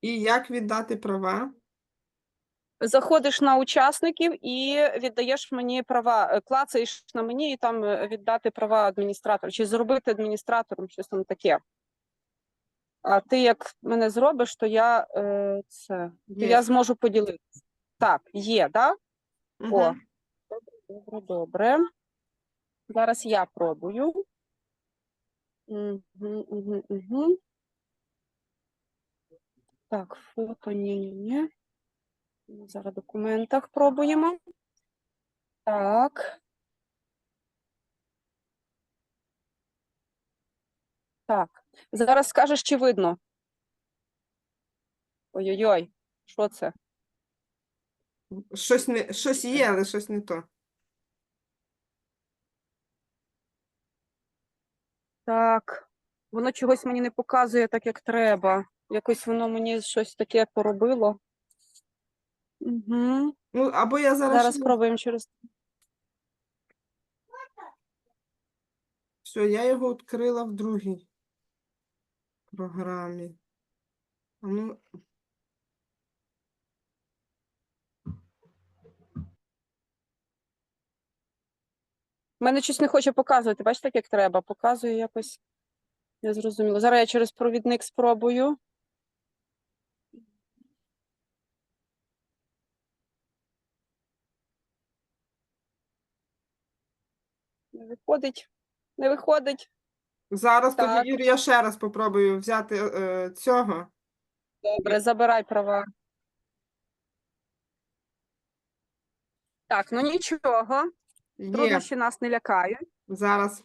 І як віддати права? Заходиш на учасників і віддаєш мені права, е, клацаєш на мені і там е, віддати права адміністратору, чи зробити адміністратором, щось там таке. А ти як мене зробиш, то я е, це то Є. я зможу поділитися. Так, є, так? Да? О, Мгм. добре, добре. Зараз я пробую. Угу, угу, угу. Так, фото, ні, ні, ні. Зараз в документах пробуємо. Так. Так. Зараз скажеш, чи видно. Ой-ой-ой, що це? Щось не щось є, але щось не то. Так. Воно чогось мені не показує так, як треба. Якось воно мені щось таке поробило. Угу. Ну, або я зараз, Зараз ще- спробуємо через. Все, я його відкрила в другій програмі. А Ну, Мене щось не хоче показувати. Бачите, як треба. Показує якось. Не зрозуміло. Зараз я через провідник спробую. Не виходить. Не виходить. зараз Так. тоді, Юрій, я ще раз попробую взяти е, цього. Добре, забирай права. Так, ну нічого. Є. Труднощі нас не лякають. Зараз.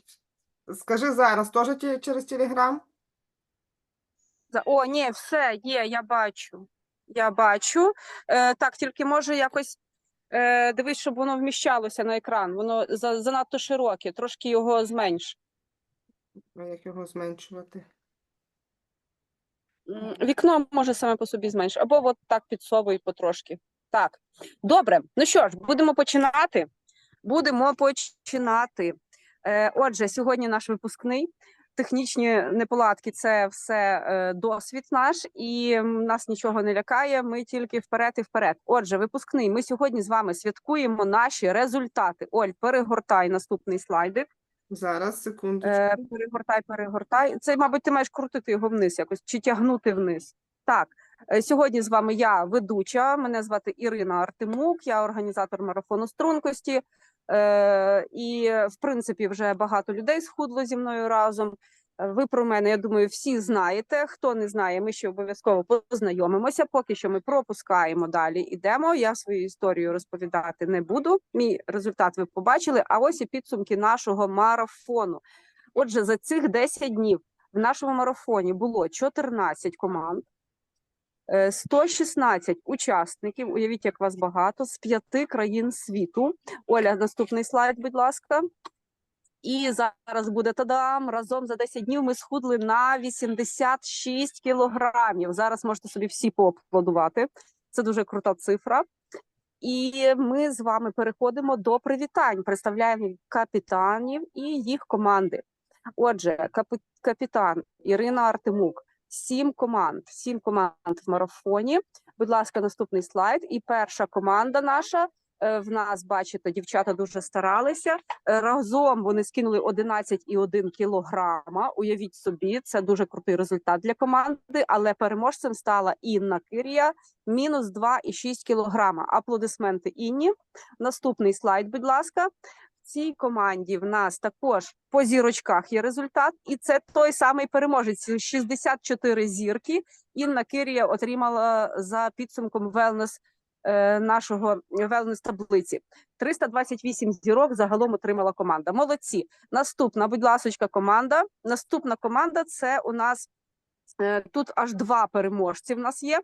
Скажи зараз, теж ті- через Телеграм? За- О, ні, все, є, я бачу. Я бачу. Е, так, тільки може якось е, дивись, щоб воно вміщалося на екран. Воно за, занадто широке, трошки його зменш. А як його зменшувати? М, Вікно може саме по собі зменш, або от так підсовуй потрошки. Так, добре. Ну що ж, будемо починати. Будемо починати. Е, отже, сьогодні наш випускний. Технічні неполадки це все е, досвід наш, і нас нічого не лякає. Ми тільки вперед і вперед. Отже, випускний. Ми сьогодні з вами святкуємо наші результати. Оль, перегортай наступний слайдик. Зараз, секундочку. Е, перегортай, перегортай. Це, мабуть, ти маєш крутити його вниз якось чи тягнути вниз. Так, е, сьогодні з вами я ведуча. Мене звати Ірина Артемук, я організатор марафону стрункості. Е, і, в принципі, вже багато людей схудло зі мною разом. Е, Ви про мене, я думаю, всі знаєте. Хто не знає, ми ще обов'язково познайомимося. Поки що ми пропускаємо далі. Ідемо. Я свою історію розповідати не буду. Мій результат ви побачили. А ось і підсумки нашого марафону. Отже, за цих 10 днів в нашому марафоні було 14 команд, е, 116 учасників. Уявіть, як вас багато з п'яти країн світу. Оля, наступний слайд, будь ласка. І зараз буде тадам. Разом за 10 днів ми схудли на 86 кілограмів. Зараз можете собі всі поаплодувати. Це дуже крута цифра. І ми з вами переходимо до привітань. Представляємо капітанів і їх команди. Отже, капі- капітан Ірина Артемук. Сім команд, сім команд в марафоні. Будь ласка, наступний слайд. І перша команда наша. е, В нас бачите, дівчата дуже старалися. Е, Разом вони скинули 11,1 кілограма. Уявіть собі, це дуже крутий результат для команди. Але переможцем стала Інна Кирія, мінус 2,6 кілограма. Аплодисменти Інні. Наступний слайд, будь ласка. Цій команді в нас також по зірочках є результат, і це той самий переможець 64 зірки. Інна Кирія отримала за підсумком велнес е, нашого велнес таблиці. 328 зірок загалом отримала команда. Молодці. Наступна, будь ласочка, команда. Наступна команда це у нас е, тут аж два переможці. В нас є.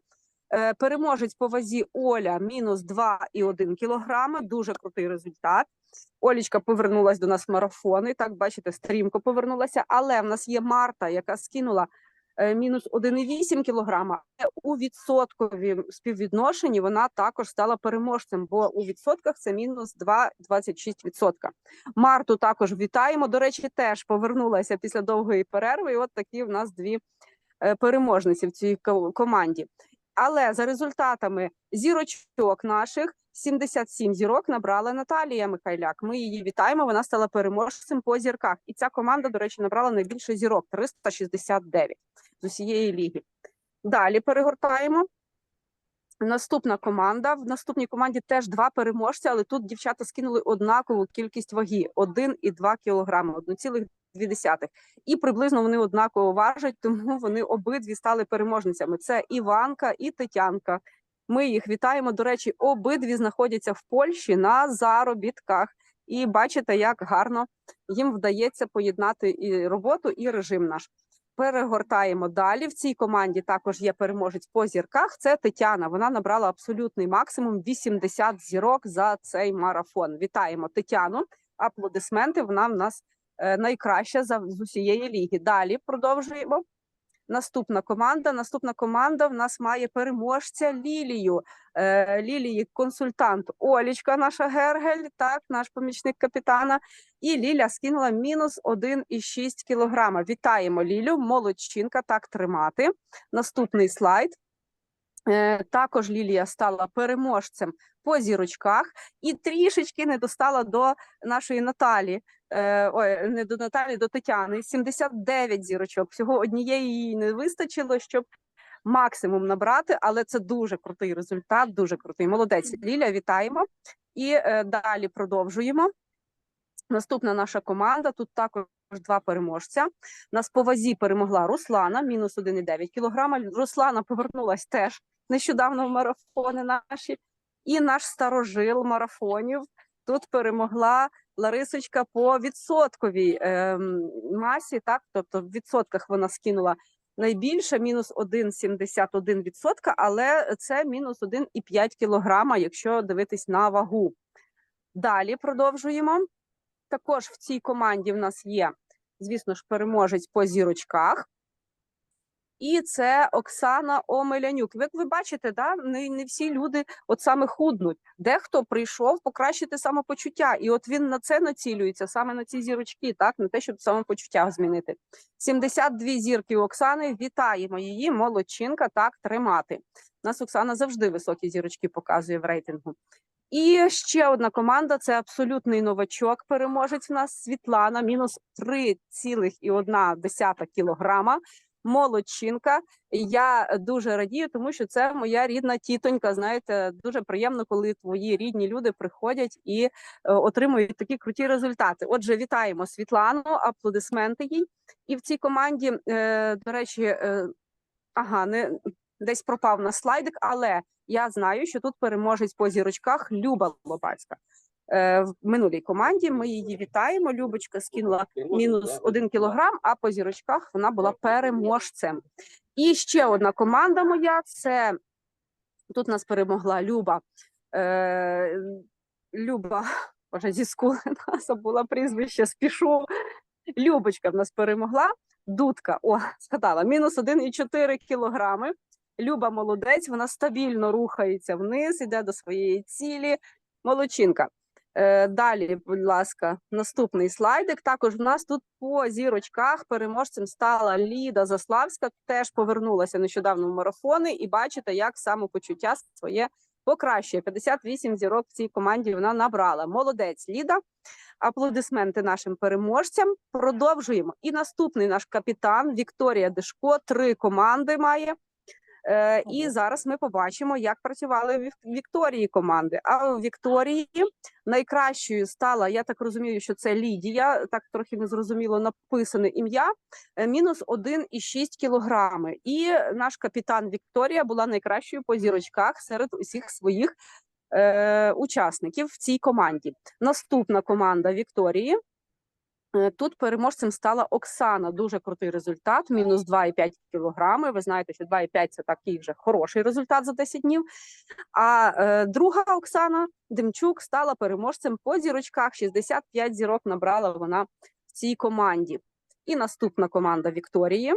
Е, Переможець по вазі Оля мінус 2,1 кілограми. Дуже крутий результат. Олічка повернулася до нас в марафон, і так бачите, стрімко повернулася. Але в нас є Марта, яка скинула е, мінус 1,8 кілограма. У відсоткові співвідношенні вона також стала переможцем, бо у відсотках це мінус 2,26%. Марту також вітаємо. До речі, теж повернулася після довгої перерви. І от такі в нас дві е, переможниці в цій команді. Але за результатами зірочок наших 77 зірок набрала Наталія Михайляк. Ми її вітаємо. Вона стала переможцем по зірках. І ця команда, до речі, набрала найбільше зірок 369 з усієї ліги. Далі перегортаємо. Наступна команда. В наступній команді теж два переможця, але тут дівчата скинули однакову кількість ваги 1,2 кілограми, 1,2. І приблизно вони однаково важать, тому вони обидві стали переможницями. Це Іванка і Тетянка. Ми їх вітаємо. До речі, обидві знаходяться в Польщі на заробітках. І бачите, як гарно їм вдається поєднати і роботу, і режим наш. Перегортаємо далі. В цій команді також є переможець по зірках. Це Тетяна. Вона набрала абсолютний максимум 80 зірок за цей марафон. Вітаємо Тетяну. Аплодисменти. Вона в нас е, найкраща з усієї ліги. Далі продовжуємо. Наступна команда. Наступна команда в нас має переможця Лілію. Е, Лілії консультант Олічка, наша Гергель, так, наш помічник капітана. І Ліля скинула мінус 1,6 кілограма. Вітаємо Лілю, молодчинка, так тримати. Наступний слайд. Е, Також Лілія стала переможцем по зірочках і трішечки не достала до нашої Наталі. Е, Ой, не до Наталі, до Тетяни. 79 зірочок. Всього однієї їй не вистачило, щоб максимум набрати, але це дуже крутий результат, дуже крутий. Молодець. Ліля, вітаємо. І е, далі продовжуємо. Наступна наша команда. Тут також два переможця. Нас по вазі перемогла Руслана, мінус 1,9 кілограма. Руслана повернулась теж нещодавно в марафони наші. І наш старожил марафонів тут перемогла Ларисочка по відсотковій ем, масі. Так, тобто в відсотках вона скинула найбільше, мінус 1,71 відсотка, але це мінус 1,5 кілограма, якщо дивитись на вагу. Далі продовжуємо. Також в цій команді в нас є, звісно ж, переможець по зірочках. І це Оксана Омелянюк. Як ви бачите, да, не, не всі люди от саме худнуть. Дехто прийшов покращити самопочуття, і от він на це націлюється, саме на ці зірочки, так, на те, щоб самопочуття змінити. 72 зірки Оксани. Вітаємо її, молодчинка, так, тримати. У нас Оксана завжди високі зірочки показує в рейтингу. І ще одна команда це абсолютний новачок. Переможець у нас Світлана, мінус 3,1 кілограма. Молодчинка. Я дуже радію, тому що це моя рідна тітонька. Знаєте, дуже приємно, коли твої рідні люди приходять і е, отримують такі круті результати. Отже, вітаємо Світлану, аплодисменти їй. І в цій команді, е, до речі, е, ага, не десь пропав на слайдик, але я знаю, що тут переможець по зірочках Люба Лобацька. Е, В минулій команді ми її вітаємо. Любочка скинула мінус один кілограм, а по зірочках вона була переможцем. І ще одна команда моя це тут нас перемогла Люба. Е, Люба, боже, зі скулена забула прізвище, спішу. Любочка в нас перемогла. Дудка, о, згадала, мінус 1,4 кілограми. Люба молодець, вона стабільно рухається вниз, іде до своєї цілі. Молодчинка. Е, далі, будь ласка, наступний слайдик. Також в нас тут по зірочках переможцем стала Ліда Заславська. Теж повернулася нещодавно в марафони, і бачите, як самопочуття своє покращує. 58 зірок в цій команді вона набрала. Молодець, Ліда. Аплодисменти нашим переможцям. Продовжуємо. І наступний наш капітан Вікторія Дешко. Три команди має. Е, і зараз ми побачимо, як працювали в Вікторії команди. А у Вікторії найкращою стала, я так розумію, що це Лідія, так трохи незрозуміло написане ім'я, е, мінус 1,6 кілограми. І наш капітан Вікторія була найкращою по зірочках серед усіх своїх е, учасників в цій команді. Наступна команда Вікторії. Е, Тут переможцем стала Оксана. Дуже крутий результат. Мінус 2,5 кілограми. Ви знаєте, що 2,5 – це такий вже хороший результат за 10 днів. А е, друга Оксана Демчук стала переможцем по зірочках. 65 зірок набрала вона в цій команді. І наступна команда Вікторії.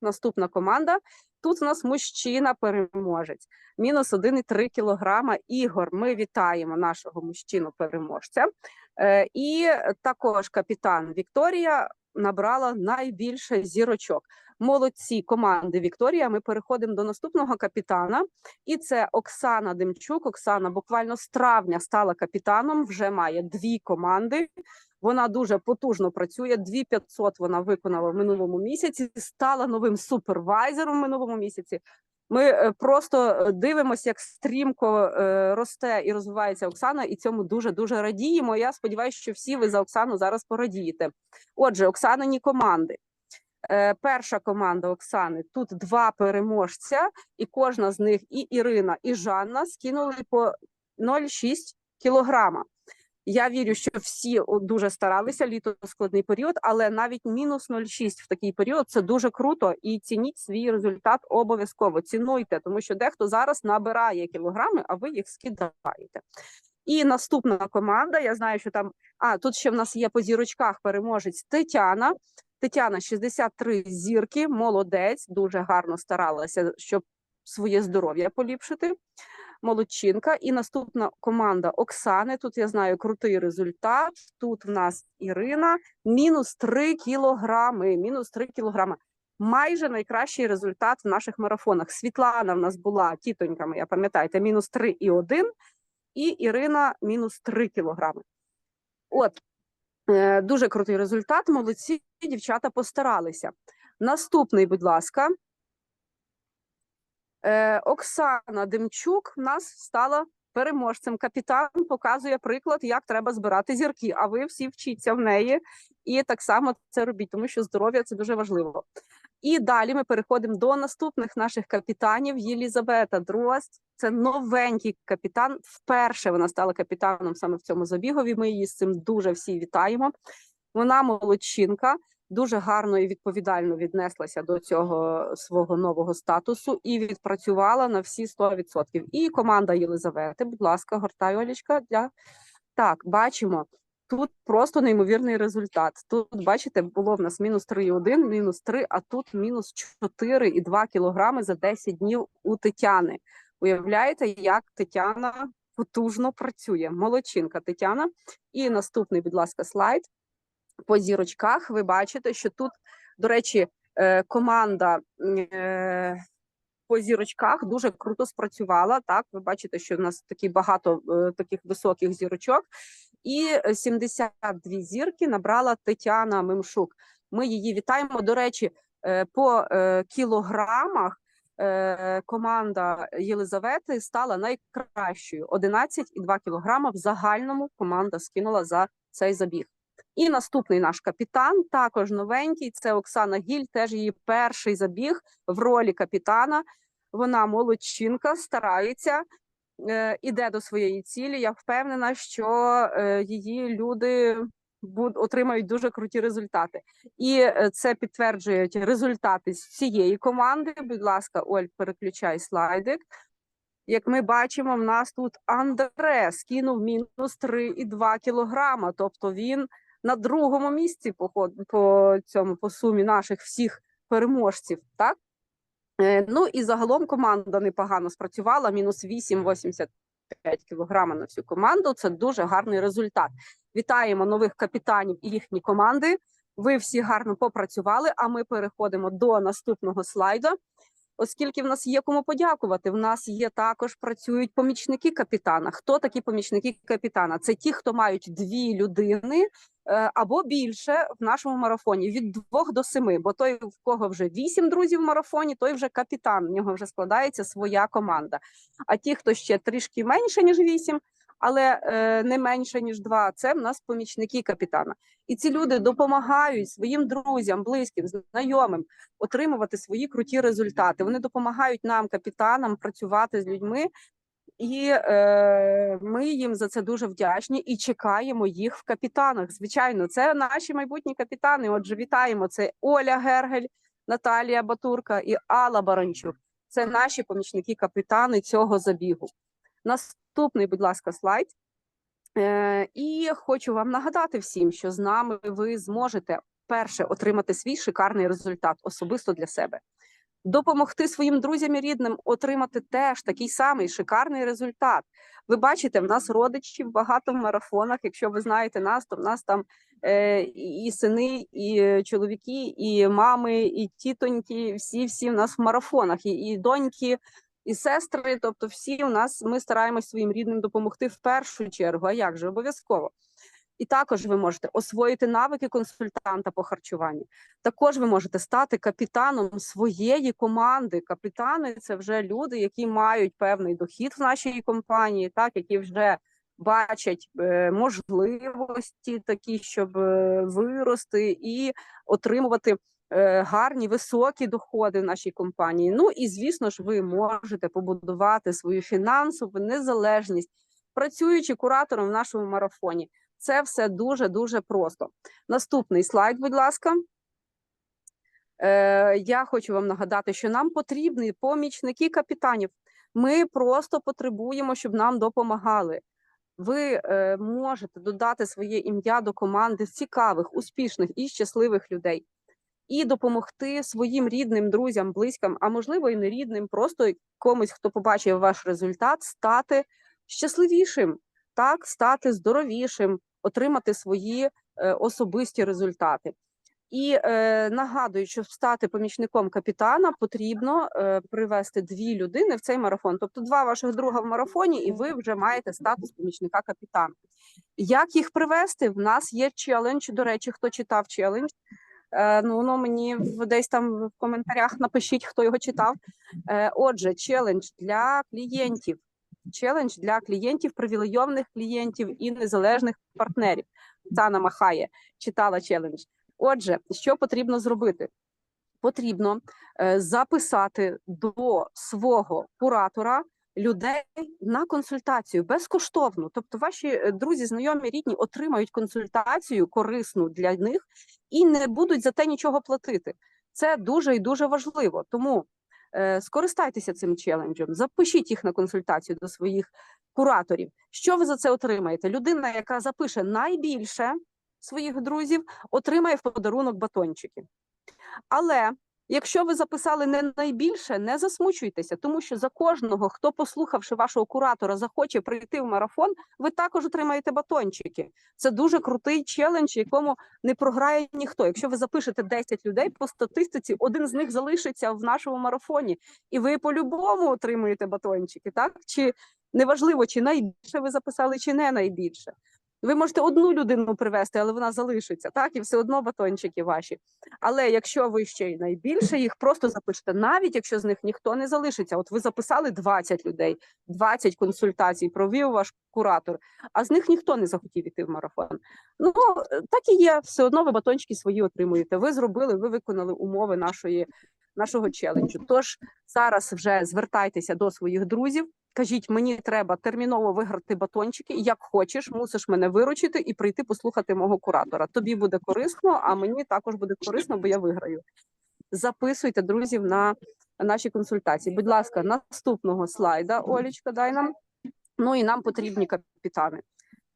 Наступна команда. Тут у нас мужчина переможець. Мінус 1,3 кілограма. Ігор. Ми вітаємо нашого мужчину переможця. Е, І також капітан Вікторія набрала найбільше зірочок. Молодці команди Вікторія. Ми переходимо до наступного капітана, і це Оксана Демчук. Оксана буквально з травня стала капітаном. Вже має дві команди. Вона дуже потужно працює. 2500 вона виконала в минулому місяці. Стала новим супервайзером в минулому місяці. Ми е, просто е, дивимося, як стрімко е, росте і розвивається Оксана, і цьому дуже дуже радіємо. Я сподіваюся, що всі ви за Оксану зараз порадієте. Отже, Оксанині команди. Перша команда Оксани тут два переможця, і кожна з них, і Ірина, і Жанна, скинули по 0,6 кілограма. Я вірю, що всі дуже старалися. Літо складний період, але навіть мінус 0,6 в такий період це дуже круто. І цініть свій результат обов'язково. Цінуйте, тому що дехто зараз набирає кілограми, а ви їх скидаєте. І наступна команда. Я знаю, що там а тут ще в нас є по зірочках переможець Тетяна. Тетяна 63 зірки, молодець, дуже гарно старалася, щоб своє здоров'я поліпшити. Молодчинка. І наступна команда Оксани. Тут я знаю крутий результат. Тут в нас Ірина, мінус 3 кілограми. Мінус 3 кілограми. Майже найкращий результат в наших марафонах. Світлана в нас була тітоньками, я пам'ятаєте, мінус 3,1 і Ірина мінус 3 кілограми. От е, дуже крутий результат. Молодці дівчата постаралися. Наступний, будь ласка. Е, Оксана Демчук в нас стала переможцем. Капітан показує приклад, як треба збирати зірки. А ви всі вчіться в неї і так само це робіть, тому що здоров'я це дуже важливо. І далі ми переходимо до наступних наших капітанів. Єлізавета Дрозд. Це новенький капітан. Вперше вона стала капітаном саме в цьому забігові. Ми її з цим дуже всі вітаємо. Вона молодчинка, дуже гарно і відповідально віднеслася до цього свого нового статусу і відпрацювала на всі 100%. І команда Єлизавети, будь ласка, гортай Олічка для так, бачимо. Тут просто неймовірний результат. Тут, бачите, було в нас мінус 3,1, мінус 3, а тут мінус 4,2 кілограми за 10 днів у Тетяни. Уявляєте, як Тетяна потужно працює. Молодчинка Тетяна. І наступний, будь ласка, слайд. По зірочках ви бачите, що тут, до речі, е, команда е, по зірочках дуже круто спрацювала. Так, ви бачите, що в нас такі багато е, таких високих зірочок, і е, 72 зірки набрала Тетяна Мимшук. Ми її вітаємо. До речі, по кілограмах команда Єлизавети стала найкращою. 11,2 кілограма в загальному команда скинула за цей забіг. І наступний наш капітан, також новенький, це Оксана Гіль, теж її перший забіг в ролі капітана. Вона молодчинка, старається, е, іде до своєї цілі. Я впевнена, що е, її люди отримають дуже круті результати. І е, це підтверджують результати з цієї команди. Будь ласка, Оль, переключай слайдик. Як ми бачимо, в нас тут Андре скинув мінус 3,2 кілограма. Тобто він на другому місці по, по цьому по сумі наших всіх переможців. Так Е, ну і загалом команда непогано спрацювала. Мінус 8,85 кілограма на всю команду. Це дуже гарний результат. Вітаємо нових капітанів і їхні команди. Ви всі гарно попрацювали. А ми переходимо до наступного слайду. Оскільки в нас є кому подякувати, в нас є також працюють помічники капітана. Хто такі помічники капітана? Це ті, хто мають дві людини або більше в нашому марафоні від двох до семи. Бо той, в кого вже вісім друзів в марафоні, той вже капітан. В нього вже складається своя команда. А ті, хто ще трішки менше ніж вісім, але е, не менше ніж два, це в нас помічники капітана. І ці люди допомагають своїм друзям, близьким, знайомим отримувати свої круті результати. Вони допомагають нам, капітанам, працювати з людьми, і е, ми їм за це дуже вдячні і чекаємо їх в капітанах. Звичайно, це наші майбутні капітани. Отже, вітаємо. Це Оля Гергель, Наталія Батурка і Алла Баранчук. Це наші помічники капітани цього забігу. Наступний, будь ласка, слайд. Е, і хочу вам нагадати всім, що з нами ви зможете перше отримати свій шикарний результат особисто для себе, допомогти своїм друзям і рідним отримати теж такий самий шикарний результат. Ви бачите, в нас родичів багато в марафонах. Якщо ви знаєте нас, то в нас там е, і сини, і чоловіки, і мами, і тітоньки, всі всі в нас в марафонах, і, і доньки, і сестри. Тобто, всі у нас ми стараємось своїм рідним допомогти в першу чергу. А як же обов'язково? І також ви можете освоїти навики консультанта по харчуванню. Також ви можете стати капітаном своєї команди. Капітани це вже люди, які мають певний дохід в нашій компанії, так які вже бачать е, можливості такі, щоб е, вирости і отримувати е, гарні високі доходи в нашій компанії. Ну і звісно ж, ви можете побудувати свою фінансову незалежність, працюючи куратором в нашому марафоні. Це все дуже дуже просто. Наступний слайд, будь ласка. Е, я хочу вам нагадати, що нам потрібні помічники капітанів. Ми просто потребуємо, щоб нам допомагали. Ви е, можете додати своє ім'я до команди цікавих, успішних і щасливих людей і допомогти своїм рідним, друзям, близьким, а можливо і не рідним, просто комусь, хто побачив ваш результат, стати щасливішим, так стати здоровішим, отримати свої е, особисті результати. І е, нагадую, що стати помічником капітана потрібно е, привести дві людини в цей марафон. Тобто два ваших друга в марафоні, і ви вже маєте статус помічника капітана. Як їх привести? В нас є челендж. До речі, хто читав челендж? Е, ну воно мені десь там в коментарях напишіть, хто його читав. Е, отже, челендж для клієнтів. Челендж для клієнтів, привілейованих клієнтів і незалежних партнерів. Тана Махає читала челендж. Отже, що потрібно зробити? Потрібно е, записати до свого куратора людей на консультацію безкоштовно. Тобто, ваші е, друзі, знайомі, рідні отримають консультацію корисну для них і не будуть за те нічого платити. Це дуже і дуже важливо. Тому скористайтеся цим челенджем, запишіть їх на консультацію до своїх кураторів. Що ви за це отримаєте? Людина, яка запише найбільше своїх друзів, отримає в подарунок батончики. Але якщо ви записали не найбільше, не засмучуйтеся, тому що за кожного, хто, послухавши вашого куратора, захоче прийти в марафон, ви також отримаєте батончики. Це дуже крутий челендж, якому не програє ніхто. Якщо ви запишете 10 людей по статистиці, один з них залишиться в нашому марафоні, і ви по-любому отримуєте батончики, так? Чи неважливо, чи найбільше ви записали, чи не найбільше. Ви можете одну людину привезти, але вона залишиться, так, і все одно батончики ваші. Але якщо ви ще й найбільше їх просто запишете, навіть якщо з них ніхто не залишиться, от ви записали 20 людей, 20 консультацій провів ваш куратор, а з них ніхто не захотів іти в марафон. Ну так і є, все одно ви батончики свої отримуєте. Ви зробили, ви виконали умови нашої. Нашого челенджу. Тож зараз вже звертайтеся до своїх друзів. Кажіть, мені треба терміново виграти батончики. Як хочеш, мусиш мене виручити і прийти послухати мого куратора. Тобі буде корисно, а мені також буде корисно, бо я виграю. Записуйте друзів на наші консультації. Будь ласка, наступного слайда, Олічка, дай нам. Ну і нам потрібні капітани.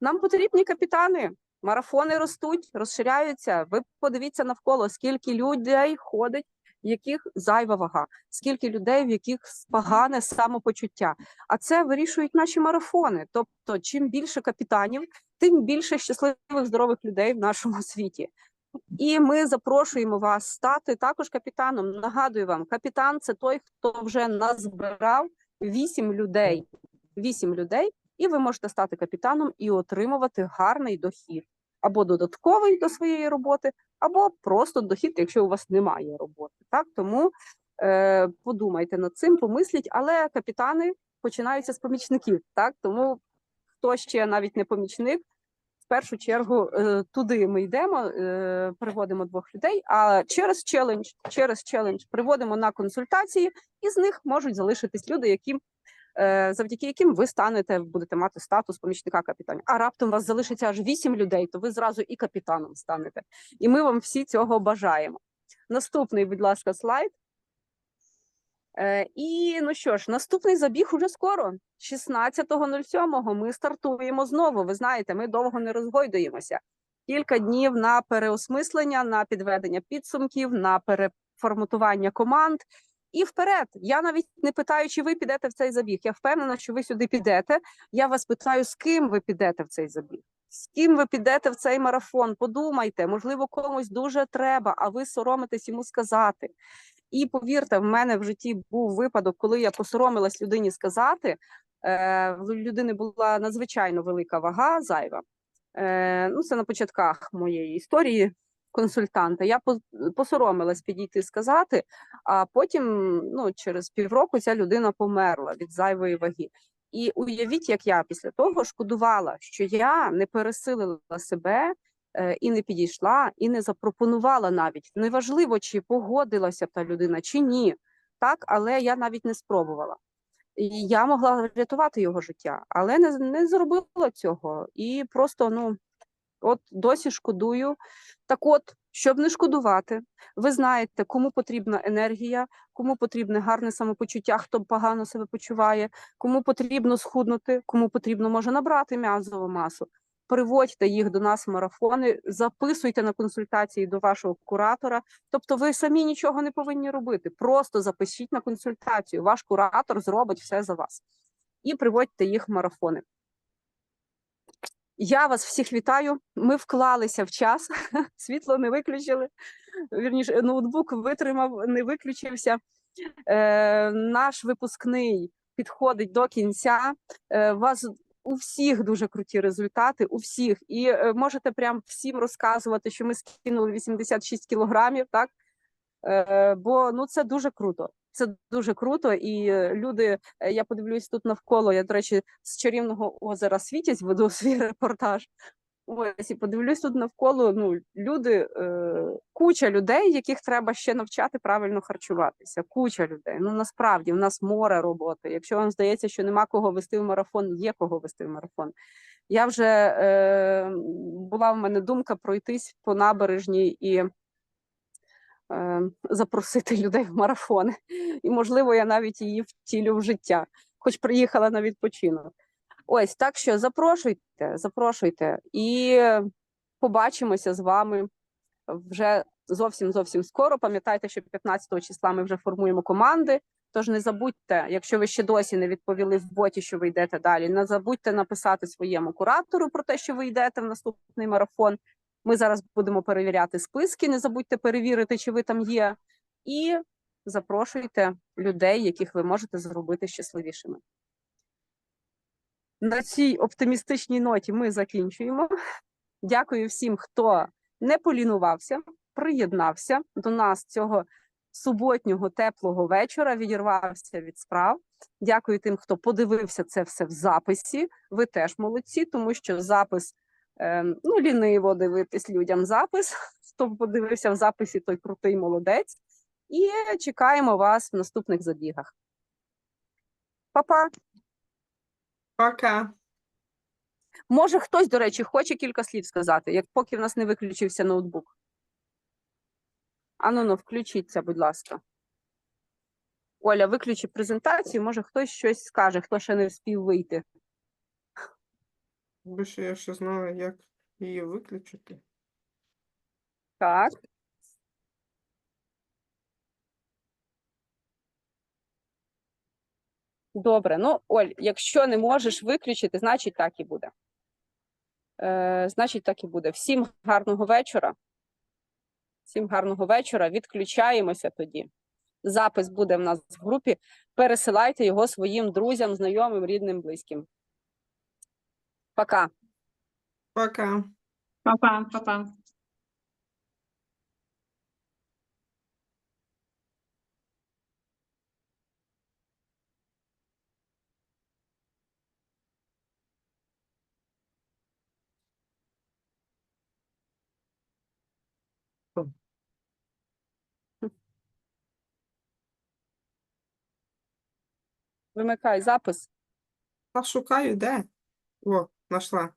Нам потрібні капітани. Марафони ростуть, розширяються. Ви подивіться навколо, скільки людей ходить, яких зайва вага, скільки людей, в яких погане самопочуття. А це вирішують наші марафони. Тобто, чим більше капітанів, тим більше щасливих здорових людей в нашому світі. І ми запрошуємо вас стати також капітаном. Нагадую вам, капітан це той, хто вже назбирав вісім людей. Вісім людей, і ви можете стати капітаном і отримувати гарний дохід або додатковий до своєї роботи, або просто дохід, якщо у вас немає роботи. Так тому е, подумайте над цим, помисліть, але капітани починаються з помічників. Так тому хто ще навіть не помічник, в першу чергу е, туди ми йдемо, е, приводимо двох людей. А через челендж, через челендж приводимо на консультації, і з них можуть залишитись люди, яким завдяки яким ви станете, будете мати статус помічника капітана. А раптом вас залишиться аж вісім людей, то ви зразу і капітаном станете. І ми вам всі цього бажаємо. Наступний, будь ласка, слайд. Е, і ну що ж, наступний забіг уже скоро. 16.07 ми стартуємо знову. Ви знаєте, ми довго не розгойдуємося. Кілька днів на переосмислення, на підведення підсумків, на переформатування команд. І вперед. Я навіть не питаю, чи ви підете в цей забіг. Я впевнена, що ви сюди підете. Я вас питаю, з ким ви підете в цей забіг. з ким ви підете в цей марафон. Подумайте, можливо, комусь дуже треба, а ви соромитесь йому сказати. І повірте, в мене в житті був випадок, коли я посоромилась людині сказати. Е, в людини була надзвичайно велика вага зайва. Е, ну, це на початках моєї історії консультанта. Я по- посоромилась підійти сказати, а потім, ну, через півроку, ця людина померла від зайвої ваги. І уявіть, як я після того шкодувала, що я не пересилила себе е, і не підійшла, і не запропонувала навіть. Неважливо, чи погодилася б та людина, чи ні. Так, але я навіть не спробувала. І я могла врятувати його життя, але не, не зробила цього. І просто, ну, от досі шкодую. Так от, щоб не шкодувати, ви знаєте, кому потрібна енергія, кому потрібне гарне самопочуття, хто погано себе почуває, кому потрібно схуднути, кому потрібно може набрати м'язову масу. Приводьте їх до нас в марафони, записуйте на консультації до вашого куратора. Тобто, ви самі нічого не повинні робити. Просто запишіть на консультацію. Ваш куратор зробить все за вас і приводьте їх в марафони. Я вас всіх вітаю. Ми вклалися в час, світло не виключили. Вірніше, ноутбук витримав, не виключився. Е, наш випускний підходить до кінця. Е, вас у всіх дуже круті результати, у всіх. І е, можете прям всім розказувати, що ми скинули 86 кілограмів, так? Е, бо ну це дуже круто. Це дуже круто, і е, люди. е, Я подивлюсь тут навколо. Я, до речі, з чарівного озера Світязь веду свій репортаж. Ось і подивлюсь тут навколо. Ну люди, е, куча людей, яких треба ще навчати правильно харчуватися. Куча людей. Ну насправді в нас море роботи. Якщо вам здається, що нема кого вести в марафон, є кого вести в марафон. Я вже е, була в мене думка пройтись по набережній і запросити людей в марафони. І, можливо, я навіть її втілю в життя, хоч приїхала на відпочинок. Ось так що запрошуйте, запрошуйте і побачимося з вами вже зовсім зовсім скоро. Пам'ятайте, що 15 числа ми вже формуємо команди. Тож не забудьте, якщо ви ще досі не відповіли в боті, що ви йдете далі, не забудьте написати своєму куратору про те, що ви йдете в наступний марафон. Ми зараз будемо перевіряти списки. Не забудьте перевірити, чи ви там є, і запрошуйте людей, яких ви можете зробити щасливішими. На цій оптимістичній ноті ми закінчуємо. Дякую всім, хто не полінувався, приєднався до нас цього суботнього теплого вечора, відірвався від справ. Дякую тим, хто подивився це все в записі. Ви теж молодці, тому що запис ну, ліниво дивитись людям запис. Хто подивився в записі, той крутий молодець. І чекаємо вас в наступних забігах. Па-па. Пока. Може, хтось, до речі, хоче кілька слів сказати, як поки в нас не виключився ноутбук. Ану, ну, включіться, будь ласка. Оля, виключи презентацію, може хтось щось скаже, хто ще не встиг вийти. Якби ще я ще знала, як її виключити. Так. Добре, ну, Оль, якщо не можеш виключити, значить так і буде. Е, значить, так і буде. Всім гарного вечора. Всім гарного вечора. Відключаємося тоді. Запис буде в нас в групі. Пересилайте його своїм друзям, знайомим, рідним, близьким. Пока. Пока. Па-па, па-па. Вимикай запис. Та шукаю, де? О, знайшла.